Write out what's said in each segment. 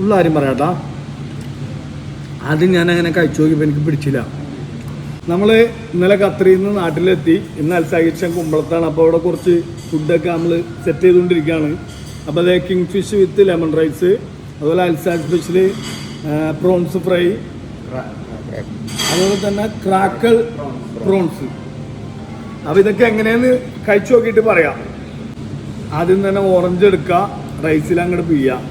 ഉള്ള കാര്യം പറയാട്ടാ. ആദ്യം ഞാൻ അങ്ങനെ കഴിച്ചു നോക്കിയപ്പോൾ എനിക്ക് പിടിച്ചില്ല. നമ്മൾ ഇന്നലെ കത്രിയിൽ നിന്ന് നാട്ടിലെത്തി. ഇന്ന് അത്സാഹിച്ച കുമ്പളത്താണ്. അപ്പോൾ അവിടെ കുറച്ച് ഫുഡൊക്കെ നമ്മൾ സെറ്റ് ചെയ്തുകൊണ്ടിരിക്കുകയാണ് അപ്പോൾ അതേ king fish with lemon rice അതുപോലെ അൽസാഹ് സ്പെഷ്യൽ പ്രോൺസ് ഫ്രൈ അതുപോലെ തന്നെ ക്രാക്കൽ പ്രോൺസ് അപ്പോൾ ഇതൊക്കെ എങ്ങനെയെന്ന് കഴിച്ചു നോക്കിയിട്ട് പറയാം. ആദ്യം തന്നെ ഓറഞ്ച് എടുക്കുക റൈസിൽ അങ്ങോട്ട് പിയ്യാം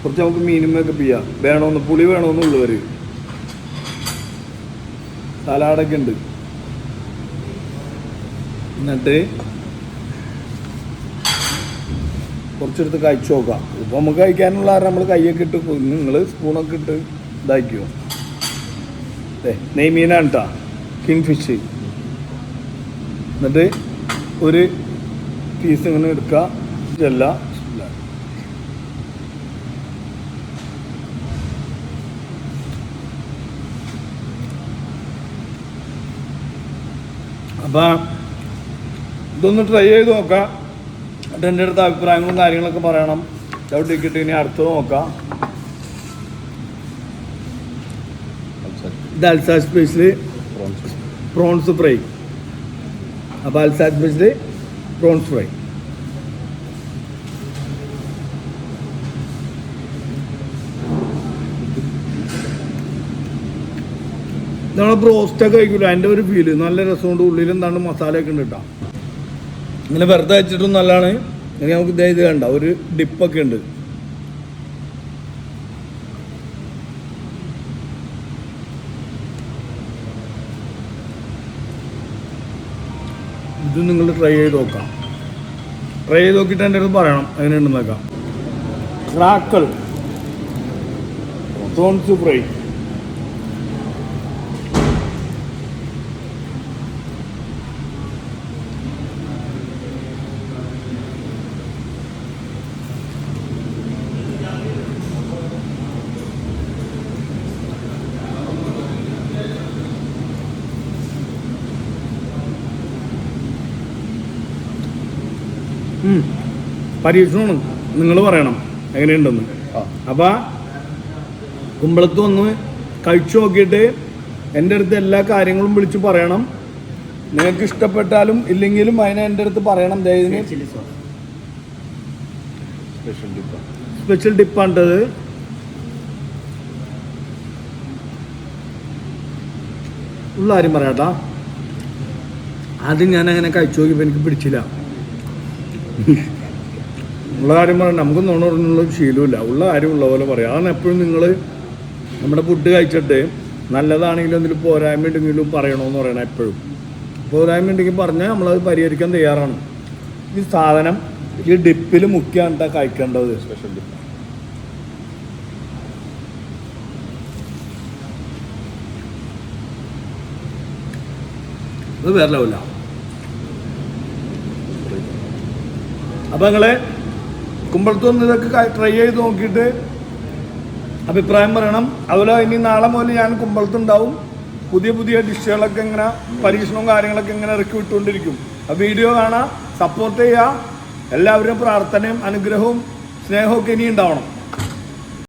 കുറച്ച് നമുക്ക് മീനുമൊക്കെ ചെയ്യാം. വേണമെന്ന് പുളി വേണമെന്ന് ഉള്ളവർ സലാഡൊക്കെ ഉണ്ട്. എന്നിട്ട് കുറച്ചെടുത്ത് കഴിച്ചു നോക്കാം. ഇപ്പോൾ നമുക്ക് കഴിക്കാനുള്ള കാരണം നമ്മൾ കൈയൊക്കെ ഇട്ട് നിങ്ങൾ സ്പൂണൊക്കെ ഇട്ട് ഇതാക്കിയോ? അതെ നെയ്മീനാണ് കേട്ടോ കിങ് ഫിഷ് എന്നിട്ട് ഒരു പീസ് ഇങ്ങനെ എടുക്കുക ഇതല്ല അപ്പം ഇതൊന്ന് ട്രൈ ചെയ്ത് നോക്കാം. എന്നിട്ട് എന്റെ അടുത്ത് അഭിപ്രായങ്ങളും കാര്യങ്ങളൊക്കെ പറയണം. ഡൗട്ട് ടിക്കറ്റ് ഇനി അടുത്തത് നോക്കാം. ഇത് അൽസാ സ്പേസിൽ പ്രോൺസ് ഫ്രൈ അപ്പോൾ അൽസാ സ്പേസിൽ പ്രോൺസ് ഫ്രൈ നമ്മൾ ബ്രോസ്റ്റൊക്കെ കഴിക്കില്ല അതിന്റെ ഒരു ഫീൽ നല്ല രസമുണ്ട്. ഉള്ളിൽ എന്താണ് മസാലയൊക്കെ ഉണ്ട് കേട്ടോ ഇങ്ങനെ വെറുതെ വെച്ചിട്ടും നല്ലതാണ്. ഇങ്ങനെ നമുക്ക് ഇതേ ഇത് കണ്ട ഒരു ഡിപ്പൊക്കെ ഉണ്ട്. ഇത് നിങ്ങൾ ട്രൈ ചെയ്ത് നോക്കാം. ട്രൈ ചെയ്ത് നോക്കിയിട്ട് എന്റെ അടുത്ത് പറയണം. എങ്ങനെയുണ്ടെന്നൊക്കെ. ക്രാക്കൾ പ്രോൺസ് ഫ്രൈ പരീക്ഷണമാണ്. നിങ്ങൾ പറയണം. എങ്ങനെയുണ്ടെന്ന്. അപ്പം കുമ്പളത്ത് വന്ന് കഴിച്ചു നോക്കിയിട്ട് എന്റെ അടുത്ത് എല്ലാ കാര്യങ്ങളും വിളിച്ച് പറയണം. നിങ്ങൾക്ക് ഇഷ്ടപ്പെട്ടാലും ഇല്ലെങ്കിലും അതിനെ എന്റെ അടുത്ത് പറയണം. ദേ ഇതിന് chilli sauce special dip special ഡിപ്പാണ്ടത് ഉള്ള ആരും പറയാട്ടാ. ആദ്യം ഞാൻ അങ്ങനെ കഴിച്ചു നോക്കിയപ്പോൾ എനിക്ക് പിടിച്ചില്ല. ഉള്ള കാര്യം പറയാം നമുക്ക് നുണ പറഞ്ഞുള്ള ശീലമില്ല ഉള്ള കാര്യം ഉള്ള പോലെ പറയാം. അതാണ് എപ്പോഴും നിങ്ങൾ നമ്മുടെ ഫുഡ് കഴിച്ചിട്ട് നല്ലതാണെങ്കിലും എന്തെങ്കിലും പോരായ്മ ഉണ്ടെങ്കിലും പറയണമെന്ന് പറയണം എപ്പോഴും. പോരായ്മ ഉണ്ടെങ്കിൽ പറഞ്ഞാൽ നമ്മളത് പരിഹരിക്കാൻ തയ്യാറാണ്. ഈ സാധനം ഈ ഡിപ്പിൽ മുക്കിയാണ് കഴിക്കേണ്ടത്. സ്പെഷ്യൽ ഡിപ്പ് അത് വേറെ ലെവല അപ്പം നിങ്ങൾ കുമ്പളത്ത് വന്ന് ഇതൊക്കെ ട്രൈ ചെയ്ത് നോക്കിയിട്ട് അഭിപ്രായം പറയണം. അതുപോലെ ഇനി നാളെ മുതൽ ഞാൻ കുമ്പളത്തുണ്ടാവും പുതിയ പുതിയ ഡിഷുകളൊക്കെ ഇങ്ങനെ പരീക്ഷണവും കാര്യങ്ങളൊക്കെ ഇങ്ങനെ ഇറക്കി വിട്ടുകൊണ്ടിരിക്കും. ആ വീഡിയോ കാണാം സപ്പോർട്ട് ചെയ്യുക എല്ലാവരും പ്രാർത്ഥനയും അനുഗ്രഹവും സ്നേഹവും ഒക്കെ ഇനി ഉണ്ടാവണം.